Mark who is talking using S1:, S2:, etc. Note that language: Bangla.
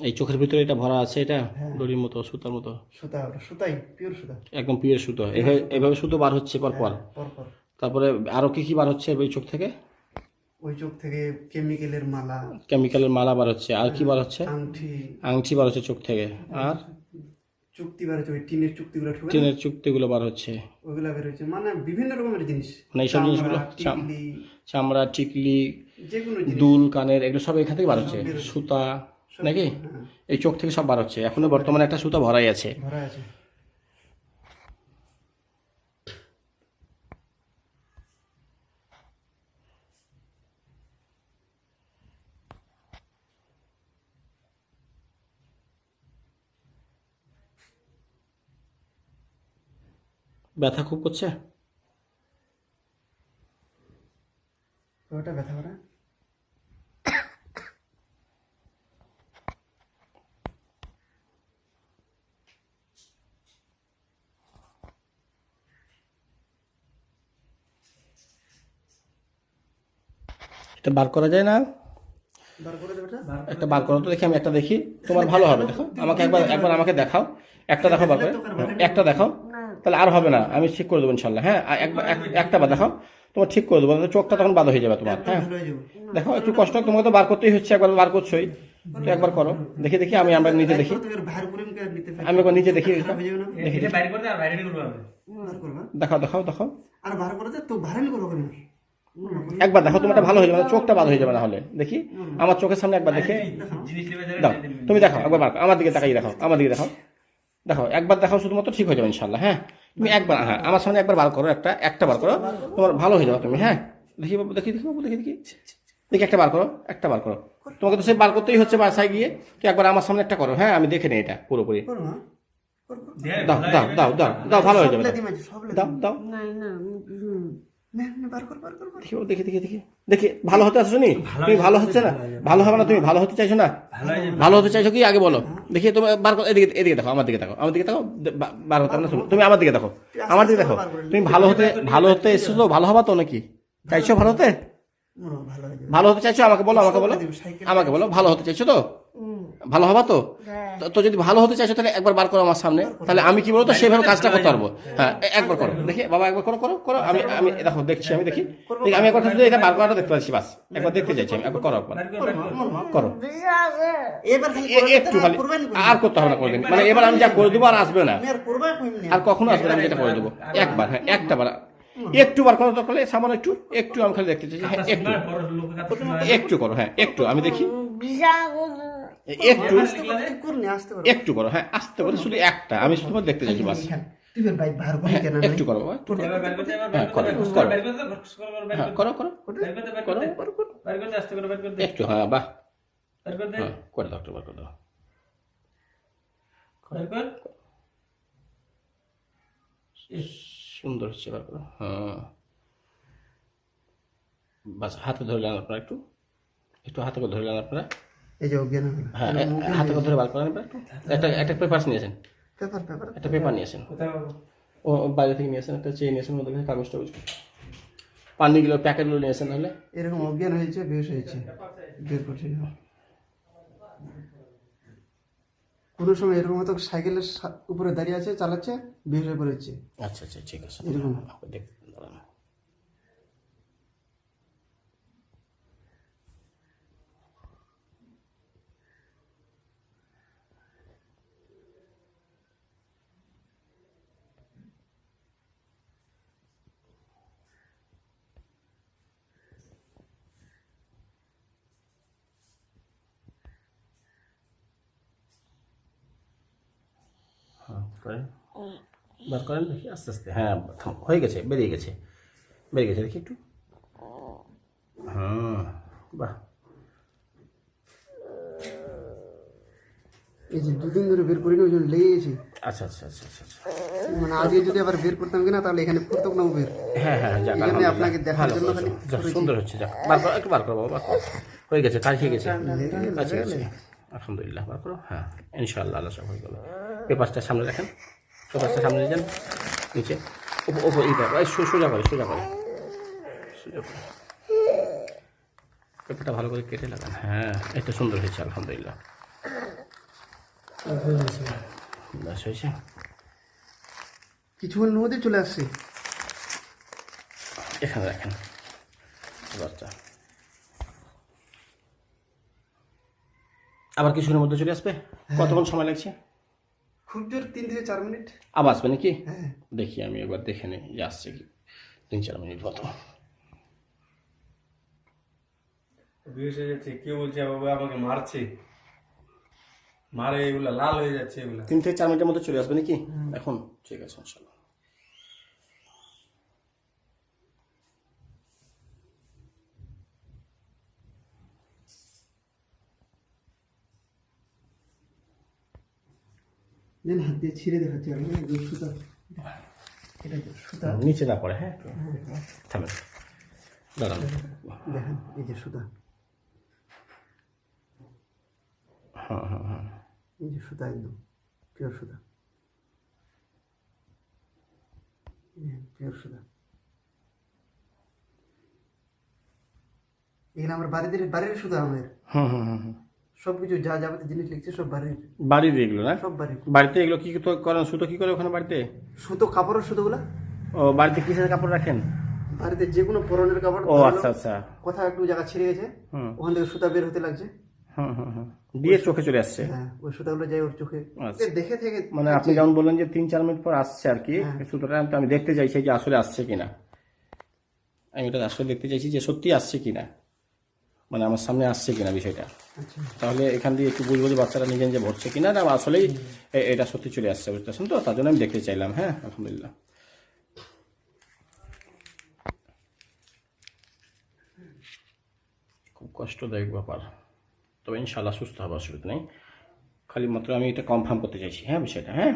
S1: এই চোখের ভিতরে এটা ভরা আছে এটা
S2: হ্যাঁ।
S1: দড়ির মতো সুতার মতো?
S2: সুতা সুতাই পিওর সুতা।
S1: একদম পিওর সুতো। এভাবে এভাবে সুতো বার হচ্ছে পর পর
S2: পর পর
S1: তারপরে আরও কি কি বার হচ্ছে ওই চোখ থেকে?
S2: ওই চোখ থেকে কেমিক্যালের মালা।
S1: কেমিক্যালের মালা বার হচ্ছে। আর কি বার হচ্ছে?
S2: আংটি
S1: আংটি বার হচ্ছে চোখ থেকে। আর?
S2: চুক্তি বার হচ্ছে ওই টিনের চুক্তিগুলো ঠুকে
S1: টিনের চুক্তিগুলো বার হচ্ছে।
S2: ওইগুলা বের হচ্ছে মানে বিভিন্ন রকমের জিনিস।
S1: মানে এইসব জিনিসগুলো
S2: চামড়া,
S1: চাম-
S2: টিকলি,
S1: চামড়া টিকলি
S2: যে কোনো জিনিস।
S1: দুল কানের এগুলো সব এখান থেকে বার হচ্ছে। সুতা নাকি?
S2: হ্যাঁ,
S1: এই চোখ থেকে সব বার হচ্ছে। এখনও বর্তমানে একটা সুতা ভরাই আছে। ব্যথা খুব করছে?
S2: ওটা ব্যথা করা?
S1: এটা বার করা যায় না।
S2: বার করে দেবে এটা?
S1: একটা বার করো তো দেখি আমি একটা দেখি। তোমার ভালো হবে দেখো। আমাকে একবার একবার আমাকে দেখাও। একটা দেখো বার করে। একটা দেখাও। তাহলে আর হবে না। আমি ঠিক করে দেবো ইনশাল্লাহ হ্যাঁ একবার এক- একটা বার দেখাও। তোমার ঠিক করে দেবো। তাহলে চোখটা তখন বাদ হয়ে যাবে তোমার। হ্যাঁ।
S2: হয়ে
S1: দেখো একটু কষ্ট তোমাকে তো বার করতেই হচ্ছে। একবার বার করছোই। তো একবার করো। দেখি দেখি। আমি আমরা নিজে দেখি। আমি একবার নিজে দেখি। দেখাও দেখাও দেখাও।
S2: আর বার করে তো করব কেন?
S1: একবার দেখো তোমারটা ভালো হয়ে যাবে না, চোখটা বাদ হয়ে যাবে না হলে দেখি আমার চোখের সামনে একবার দেখে।
S3: জিনিস
S1: দাও তুমি দেখাও একবার বার আমার দিকে তাকাই দেখো আমার দিকে দেখাও। দেখো একবার দেখাও শুধুমাত্র ঠিক হয়ে যাবে ইনশাল্লাহ হ্যাঁ? তুমি একবার হ্যাঁ আমার সামনে একবার বার করো একটা একটা বার করো তোমার ভালো হয়ে যাবে তুমি হ্যাঁ? দেখি বাবু দেখি দেখি বাবু দেখি দেখি। দেখি একটা বার করো একটা বার করো। তোমাকে তো সে বার করতেই হচ্ছে বাসায় গিয়ে তো একবার আমার সামনে একটা করো হ্যাঁ? আমি দেখে নিই এটা পুরোপুরি। দাও দাও দাও দাও দাও ভালো হয়ে যাবে দাও। দাও দাও। দেখি দেখি দেখি দেখি। দেখি ভালো হতে আসছো নি? তুমি ভালো হচ্ছে না? ভালো হবে না তুমি ভালো হতে চাইছো না? ভালো হতে চাইছো কি? আগে বলো। দেখি তুমি বার করো এদিকে এদিকে দেখো আমার দিকে দেখো আমার দিকে দেখো বার হতে হবে না তুমি তুমি আমার দিকে দেখো আমার দিকে দেখো। তুমি ভালো হতে ভালো হতে এসেছ ভালো হবা তো নাকি? চাইছো ভালো হতে?
S2: ভালো
S1: হতে চাইছো? আমাকে বলো আমাকে বলো। আমাকে বলো ভালো হতে চাইছো তো? ভালো হবা তো? তো- তো যদি ভালো হতে চাইছো তাহলে একবার বার করো আমার সামনে। তাহলে আমি কি বলতো সেভাবে কাজটা করতে পারব। হ্যাঁ একবার করো। দেখি বাবা একবার করো করো করো। আমি আমি দেখো দেখছি আমি দেখি। দেখি, আমি একবার শুধু এটা বার করাটা দেখতে পাচ্ছি বাস। একবার দেখতে চাইছি আমি। একবার করো একবার। করো। একটু খালি আর করতে হবে না কোনোদিন। মানে এবার আমি যা করে দেবো আর আসবে না।
S2: আর
S1: কখনো আসবে না আমি যেটা করে দেবো। একবার হ্যাঁ একটা বার। একটু বার করো দরকার হলে সামান্য একটু একটু আমি খালি দেখতে চাইছি। হ্যাঁ একটু। একটু করো হ্যাঁ একটু আমি দেখি। একটু একটু করো হ্যাঁ আস্তে করে শুধু একটা। আমি শুধু দেখতে চাইছি বাস।
S2: তুই বের বাইক বার করে কেন
S1: একটু করো করো। করো, করো। করো করো। একটু হ্যাঁ বাহ। করে দাও একটু বার করে দাও। সুন্দর হচ্ছে বার করো। হ্যাঁ। বাস হাতে ধরে নেন আপনারা একটু। একটু হাতে করে ধরে নেন আপনারা।
S2: এই যে অজ্ঞান
S1: হ্যাঁ হাতে করে ধরে বার করেন একটা একটা পেপার নিয়েছেন?
S2: পেপার পেপার
S1: একটা পেপার নিয়েছেন? ও বাইরে থেকে নিয়েছেন একটা চেয়ে নিয়েছেন ওদের কাছে কাগজ টাগজ পানিগুলো প্যাকেটগুলো নিয়েছেন তাহলে?
S2: এরকম অজ্ঞান হয়েছে বেশ হয়েছে। বের করছি। কোনো সময় এরকম হয়তো সাইকেলের উপরে দাঁড়িয়ে আছে চালাচ্ছে বেশ হয়ে পড়েছে।
S1: আচ্ছা আচ্ছা ঠিক আছে।
S2: এরকম।
S1: দেখ দাঁড়ান। হ্যাঁ, করেন। বার করেন দেখি আস্তে আস্তে হ্যাঁ হয়ে গেছে বেরিয়ে গেছে বেরিয়ে গেছে দেখি একটু। হ্যাঁ বাহ।
S2: এই যে দুদিন ধরে বের করিনি ওই জন্য লেগে গেছি।
S1: আচ্ছা আচ্ছা আচ্ছা আচ্ছা আচ্ছা।
S2: মানে আজকে যদি আবার বের করতাম কিনা তাহলে এখানে ফুটতো না বের।
S1: হ্যাঁ হ্যাঁ যাক
S2: এই আপনাকে দেখার জন্য খালি
S1: সুন্দর হচ্ছে যাক বার করো একটু বার করো বাবা হয়ে গেছে কাজ হয়ে গেছে। আচ্ছা আচ্ছা। আলহামদুলিল্লাহ বার করো? হ্যাঁ ইনশাআল্লাহ আল্লাহ সব হয়ে গেল। পেপারটা সামনে রাখেন। পেপারটা সামনে যান নিচে। ওপর এই সো- সোজা করে সোজা করে। সোজা করে। পেপারটা ভালো করে কেটে লাগান। হ্যাঁ এটা সুন্দর হয়েছে আলহামদুলিল্লাহ। ব্যাস হয়েছে।
S2: কিছুক্ষণের মধ্যে চলে আসছে।
S1: এখানে রাখেন। বাচ্চা আবার কিছুক্ষণের মধ্যে চলে আসবে? কতক্ষণ সময় লাগছে?
S2: খুব জোর তিন থেকে চার মিনিট।
S1: আবার আসবে নাকি?
S2: হ্যাঁ।
S1: দেখি আমি একবার দেখে নিই যে আসছে কি। তিন চার মিনিট মতো।
S3: হয়ে কেউ বলছে বাবা আমাকে মারছে। মারে এগুলা লাল হয়ে যাচ্ছে এগুলা।
S1: তিন থেকে চার মিনিটের মধ্যে চলে আসবে নাকি? এখন ঠিক আছে ইনশাল্লাহ।
S2: দেন হাত দিয়ে ছিঁড়ে দেখাচ্ছি আমি সুতা। এটা সুতা।
S1: নিচে না পড়ে হ্যাঁ? থামেন দাঁড়ান
S2: দেখেন এই যে সুতা।
S1: হ্যাঁ হ্যাঁ হ্যাঁ।
S2: এই যে সুতা একদম পিওর সুতা। পিওর সুতা। এখানে আমার বাড়িদের বাড়ির সুতা আমাদের।
S1: হুম হুম হুম। হুম
S2: সব কিছু যা যাবতীয় জিনিস লিখছে সব বাড়ির
S1: বাড়ির এগুলো না?
S2: সব বাড়ির
S1: বাড়িতে এগুলো কি তো করেন? সুতো কি করে ওখানে বাড়িতে?
S2: সুতো কাপড়ের সুতোগুলা
S1: ও বাড়িতে কিসের কাপড় রাখেন?
S2: বাড়িতে যে কোনো পরনের কাপড়
S1: ও আচ্ছা আচ্ছা।
S2: কোথাও একটু জায়গা ছিঁড়ে গেছে
S1: হুম।
S2: ওখান থেকে সুতা বের হতে লাগছে।
S1: দিয়ে চোখে চলে আসছে?
S2: হ্যাঁ ওই সুতাগুলো যায় ওর চোখে।
S1: আচ্ছা।
S2: দেখে থেকে
S1: মানে আপনি যেমন বললেন যে তিন চার মিনিট পর আসছে আর কি সুতোটা আমি দেখতে চাইছি যে আসলে আসছে কিনা। আমি এটা আসলে দেখতে চাইছি যে সত্যি আসছে কিনা। মানে আমার সামনে আসছে কিনা বিষয়টা।
S2: আচ্ছা।
S1: তাহলে এখান দিয়ে একটু বুঝব যে বাচ্চারা নিজে নিজে ভরছে কিনা না আসলেই এটা সত্যি চলে আসছে বুঝতে পারছেন তো? তার জন্য আমি দেখতে চাইলাম হ্যাঁ আলহামদুলিল্লাহ। খুব কষ্টদায়ক ব্যাপার। তবে ইনশাল্লাহ সুস্থ হবে অসুবিধা নেই। খালি মাত্র আমি এটা কনফার্ম করতে চাইছি হ্যাঁ বিষয়টা হ্যাঁ?